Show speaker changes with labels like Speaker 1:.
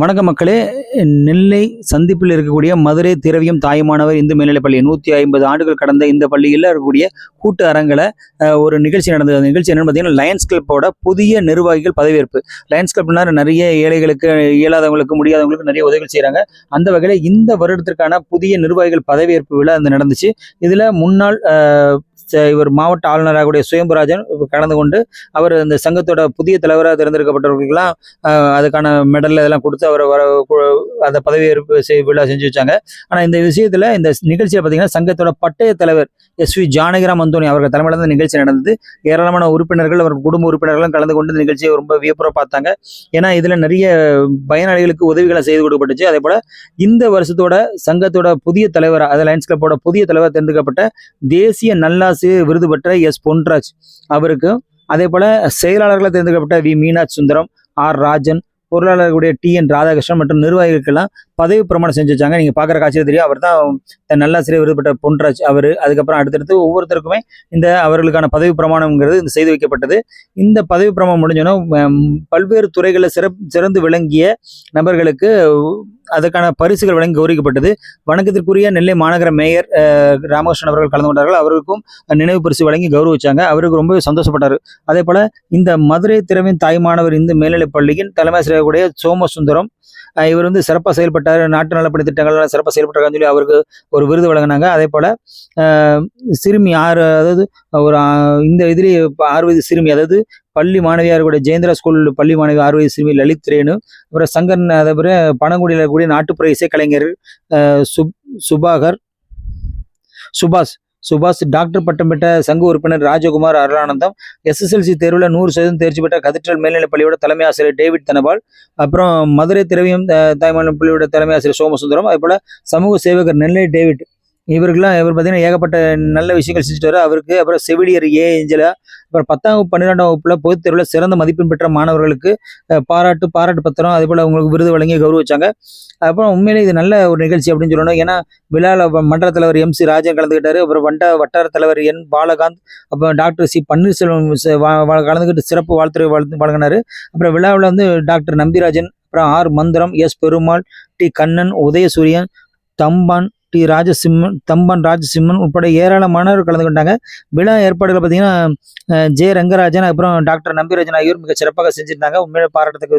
Speaker 1: வணக்க மக்களே. நெல்லை சந்திப்பில் இருக்கக்கூடிய மதுரை திரவியம் தாயுமானவர் இந்து மேல்நிலைப் பள்ளி நூற்றி ஐம்பது ஆண்டுகள் கடந்த இந்த பள்ளியில் இருக்கக்கூடிய கூட்டு அரங்கில் ஒரு நிகழ்ச்சி நடந்தது. அந்த நிகழ்ச்சி என்னன்னு பார்த்தீங்கன்னா லயன்ஸ் கிளப்போட புதிய நிர்வாகிகள் பதவியேற்பு. லயன்ஸ் கிளப்னா நிறைய ஏழைகளுக்கு இயலாதவங்களுக்கு முடியாதவங்களுக்கு நிறைய உதவிகள் செய்கிறாங்க அந்த வகையில் இந்த வருடத்திற்கான புதிய நிர்வாகிகள் பதவியேற்பு விழா அந்த நடந்துச்சு. இதில் முன்னாள் இவர் மாவட்ட ஆளுநராகக்கூடிய சுயம்புராஜன் கலந்து கொண்டு அவர் இந்த சங்கத்தோட புதிய தலைவராக தேர்ந்தெடுக்கப்பட்டவர்களுக்கெல்லாம் அதுக்கான மெடல் இதெல்லாம் கொடுத்து அவரை வர அந்த பதவியேற்பு விழா செஞ்சு வச்சாங்க. ஆனால் இந்த விஷயத்தில் இந்த நிகழ்ச்சியில் பார்த்தீங்கன்னா சங்கத்தோட பட்டய தலைவர் எஸ் வி ஜானகிராம் அந்தோனி அவர்கள் தலைமையில் இந்த நிகழ்ச்சி நடந்தது. ஏராளமான உறுப்பினர்கள் அவர் குடும்ப உறுப்பினர்களும் கலந்து கொண்டு இந்த நிகழ்ச்சியை ரொம்ப வியப்புற பார்த்தாங்க. ஏன்னா இதில் நிறைய பயனாளிகளுக்கு உதவிகளை செய்து கொடுக்கப்பட்டுச்சு. அதே போல் இந்த வருஷத்தோட சங்கத்தோட புதிய தலைவர் அது லயன்ஸ் கிளப்போட புதிய தலைவர் தேர்ந்தெடுக்கப்பட்ட தேசிய நல்லா நல்லாசிரியர் விருது பெற்ற எஸ் பொன்ராஜ் அவருக்கு. அதே போல செயலாளர்களை தேர்ந்தெடுக்கப்பட்ட வி மீனாட்சி சுந்தரம் ஆர் ராஜன் பொருளாளர்களுடைய டி என் ராதாகிருஷ்ணன் மற்றும் நிர்வாகிகளுக்கெல்லாம் பதவி பிரமாணம் செஞ்சு வச்சாங்க. நீங்கள் பார்க்குற காட்சியில் தெரியும். அவர் தான் நல்லாசிரியர் விருது பெற்ற பொன்ராஜ் அவர். அதுக்கப்புறம் அடுத்தடுத்து ஒவ்வொருத்தருக்குமே இந்த அவர்களுக்கான பதவி பிரமாணம்ங்கிறது இந்த செய்து வைக்கப்பட்டது. இந்த பதவி பிரமாணம் முடிஞ்சோன்னா பல்வேறு துறைகளில் சிறப் சிறந்து விளங்கிய நபர்களுக்கு அதற்கான பரிசுகள் வழங்கி கௌரவிக்கப்பட்டது. வணக்கத்திற்குரிய நெல்லை மாநகர மேயர் ராமகிருஷ்ணன் அவர்கள் கலந்து கொண்டார்கள். அவருக்கும் நினைவு பரிசு வழங்கி கௌரவிச்சாங்க. அவருக்கு ரொம்பவே சந்தோஷப்பட்டார். அதே போல இந்த மதுரை திறவின் தாய்மானவர் இந்து மேல்நிலைப் பள்ளியின் தலைமை ஆசிரியர் கூடிய சோமசுந்தரம் இவர் வந்து சிறப்பாக செயல்பட்டார் நாட்டு நலப்பணி திட்டங்கள் சிறப்பாக செயல்பட்டாருன்னு சொல்லி அவருக்கு ஒரு விருது வழங்கினாங்க. அதே போல அஹ், சிறுமி ஆறு அதாவது ஒரு இந்த இதிலே ஆறு வயது சிறுமி அதாவது பள்ளி மாணவியாக கூட ஜெயந்திரா ஸ்கூல் பள்ளி மாணவி ஆறு வயது சிறுமி லலித் ரேணு அப்புறம் சங்கர் அதேபோல் பனங்குடியில் இருக்கக்கூடிய நாட்டுப்புற இசைக்கலைஞர் சுப் சுபாகர் சுபாஷ் சுபாஷ் டாக்டர் பட்டம் பெற்ற சங்க உறுப்பினர் ராஜகுமார் அருளானந்தம் எஸ்எஸ்எல்சி தேர்வில் நூறு சதவீதம் தேர்ச்சி பெற்ற கதிற்றல் மேல்நிலைப் பள்ளியோட தலைமை ஆசிரியர் டேவிட் தனபால் அப்புறம் மதுரை திரவியம் தாய்மான பள்ளியோட தலைமை ஆசிரியர் சோமசுந்தரம் அதே போல சமூக சேவகர் நெல்லை டேவிட் இவருக்கெல்லாம் இவர் பார்த்தீங்கன்னா ஏகப்பட்ட நல்ல விஷயங்கள் செஞ்சுட்டு வர அவருக்கு அப்புறம் செவிலியர் ஏ ஏஞ்சலா அப்புறம் பத்தாம் வகுப்பு பன்னிரெண்டாம் வகுப்புல பொதுத் தேர்வில் சிறந்த மதிப்பெண் பெற்ற மாணவர்களுக்கு பாராட்டு பாராட்டு பத்திரம் அதே போல் அவங்களுக்கு விருது வழங்கி கௌரவிச்சாங்க. அப்புறம் உண்மையிலே இது நல்ல ஒரு நிகழ்ச்சி அப்படின்னு சொல்லணும். ஏன்னா விழாவில் மன்ற தலைவர் எம் சி ராஜன் கலந்துக்கிட்டாரு அப்புறம் வண்ட வட்டார தலைவர் என் பாலகாந்த் அப்புறம் டாக்டர் சி பன்னீர்செல்வம் வா- கலந்துக்கிட்டு சிறப்பு வாழ்த்துறை வாழ்த்து வழங்கினார். அப்புறம் விழாவில் வந்து டாக்டர் நம்பிராஜன் அப்புறம் R Manthiram S Perumal T Kannan Udhayasuriyan Thamban T Rajasimman Thamban Rajasimman உட்பட ஏராளமானவர் கலந்து கொண்டாங்க. விழா ஏற்பாடுகள் பார்த்தீங்கன்னா ஜே ஜெய ரங்கராஜன் அப்புறம் டாக்டர் நம்பிராஜன் ஆகியோர் மிக சிறப்பாக செஞ்சிருந்தாங்க. உண்மையிலே பாராட்டத்துக்கு